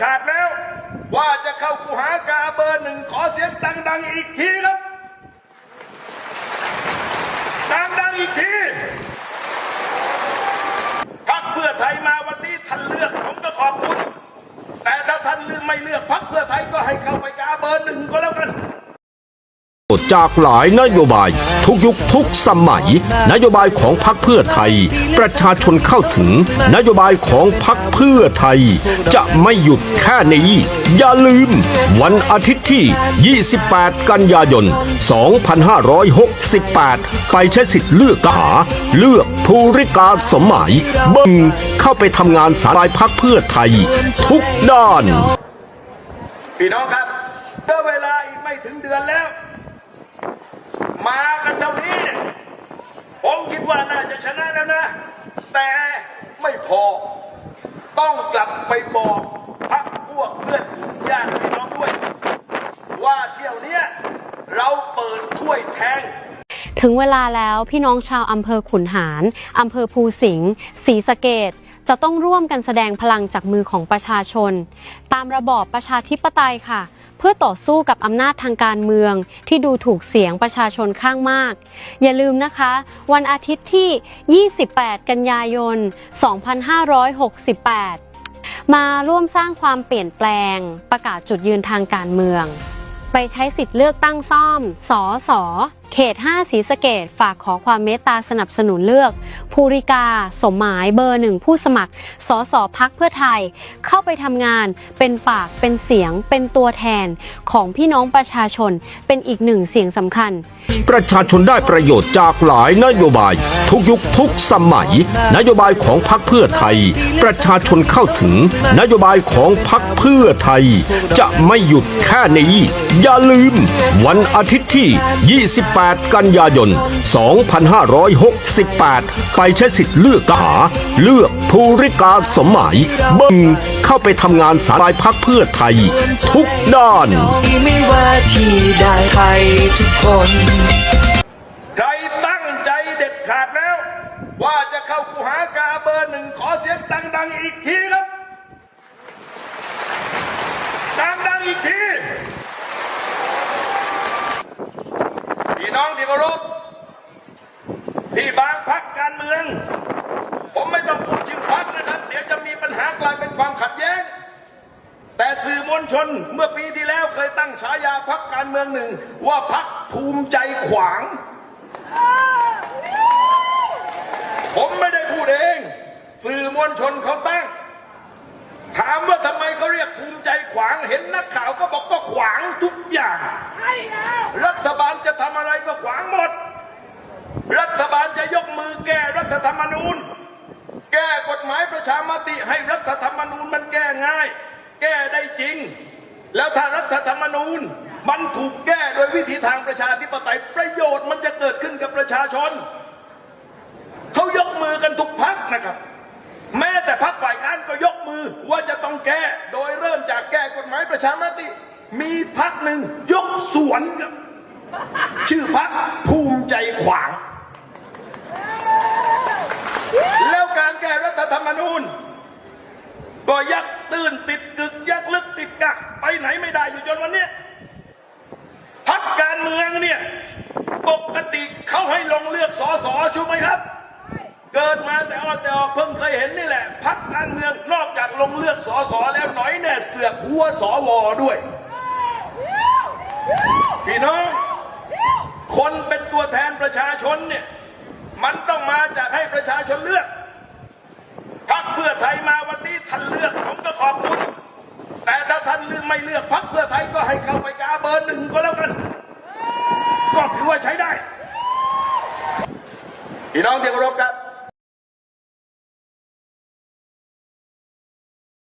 ขาดแล้ว ว่าจะเข้าคูหากาเบอร์หนึ่งขอเสียงดัง ๆ อีกทีครับ ดัง ๆ อีกทีพักเพื่อไทยมาวันนี้ท่านเลือกผมก็ขอบคุณ แต่ถ้าท่านเลือกไม่เลือกพักเพื่อไทยก็ให้เข้าไปกาเบอร์หนึ่งก็แล้วกัน จากหลายนโยบาย ทุกยุคทุกสมัย นโยบายของพรรคเพื่อไทย ประชาชนเข้าถึง นโยบายของพรรคเพื่อไทย จะไม่หยุดแค่นี้ อย่าลืม วันอาทิตย์ที่ 28 กันยายน 2568 ไปใช้สิทธิ์เลือกทหา เลือกภูริกาสมหมายบิ่งเข้าไปทำงานสายพรรคเพื่อไทย ทุกด้าน พี่น้องครับเวลาอีกไม่ถึงเดือนแล้ว มากันเท่านี้เนี่ยผมคิดว่าน่าจะชนะแล้วนะ แต่ไม่พอ ต้องกลับไปบอกพักพวกเพื่อนญาติพี่น้องด้วย ว่าเที่ยวเนี้ยเราเปิดถ้วยแทงถึงเวลาแล้วพี่น้องชาวอำเภอขุนหารอำเภอภูสิงห์ศรีสะเกดจะต้องร่วมกันแสดงพลังจากมือของประชาชน ตามระบอบประชาธิปไตยค่ะ พื่อต่อสู้กับอำนาจทางการเมืองที่ดูถูกเสียงประชาชนข้างมาก อย่าลืมนะคะ วันอาทิตย์ที่ 28 กันยายน 2568 มาร่วมสร้างความเปลี่ยนแปลง ประกาศจุดยืนทางการเมือง ไปใช้สิทธิ์เลือกตั้งซ่อมสอสอ เขต5สีสะเกดฝากขอความเมตตาสนับสนุนเลือก ภูริกา สมหมายเบอร์หนึ่งผู้สมัครสอสอพักเพื่อไทย เข้าไปทำงานเป็นปากเป็นเสียง เป็นตัวแทนของพี่น้องประชาชนเป็นอีกหนึ่งเสียงสำคัญ ประชาชนได้ประโยชน์จากหลายนโยบาย ทุกยุคทุกสมัย นโยบายของพรรคเพื่อไทย ประชาชนเข้าถึง นโยบายของพรรคเพื่อไทย จะไม่หยุดแค่นี้ อย่าลืม วันอาทิตย์ ที่ 28 กันยายน 2568 ไปใช้สิทธิ์เลือกทหารเลือกภูริกาสมหมายเบิ่งเข้าไปทำงานสายพรรคเพื่อไทย ทุกด้าน ไม่ว่าที่ใดใครทุกคน ใครตั้งใจเด็ดขาดแล้ว ว่าจะเข้ากูหากาเบอร์หนึ่งขอเสียงดัง ๆ อีกทีครับ ดัง ๆ อีกทีพี่น้อง ที่เคารพที่บางพักการเมือง ผมไม่ต้องพูดชื่อพักนะครับ เดี๋ยวจะมีปัญหากลายเป็นความขัดแย้ง แต่สื่อมวลชนเมื่อปีที่แล้วเคยตั้งฉายาพักการเมืองหนึ่ง ว่าพักภูมิใจขวาง ผมไม่ได้พูดเอง สื่อมวลชนเขาตั้ง ถามว่าทำไมเขาเรียกภูมิใจขวางเห็นนักข่าวก็บอกก็ขวางทุกอย่างรัฐบาลจะทำอะไรก็ขวางหมด รัฐบาลจะยกมือแก้รัฐ ธรรมนูญ แก้กฎหมายประชามติให้รัฐธรรมนูญมันแก้ง่าย แก้ได้จริง แล้วถ้ารัฐธรรมนูญมันถูกแก้โดยวิธีทางประชาธิปไตยประโยชน์มันจะเกิดขึ้นกับประชาชนเขายกมือกันทุกพักนะครับ แม้แต่พักฝ่ายค้านก็ยกมือว่าจะต้องแก้โดยเริ่มจากแก้กฎหมายประชามติ มีพักหนึ่งยกสวนครับชื่อพักภูมิใจขวาง แล้วการแก้รัฐธรรมนูญ ก็ยักตื้นติดกึก ยักลึกติดกัก ไปไหนไม่ได้อยู่จนวันนี้พักการเมืองเนี่ย ปกติเขาให้ลงเลือกสอสอใช่ไหมครับ เกิดมาแต่ออดแต่ออกเพิ่งเคยเห็นนี่แหละพักการเมืองนอกจากลงเลือกสอสอแล้วหน่อยแน่เสือกหัวสอวอด้วยพี่น้องคนเป็นตัวแทนประชาชนเนี่ย มันต้องมาจากให้ประชาชนเลือกพักเพื่อไทย นี้ท่านเลือกผมก็ขอบคุณ แต่ถ้าท่านเลือกไม่เลือกพักเพื่อไทยก็ให้เข้าไปกาเบอร์หนึ่งก็แล้วกัน ก็ถือว่าใช้ได้พี่น้องที่เคารพครับ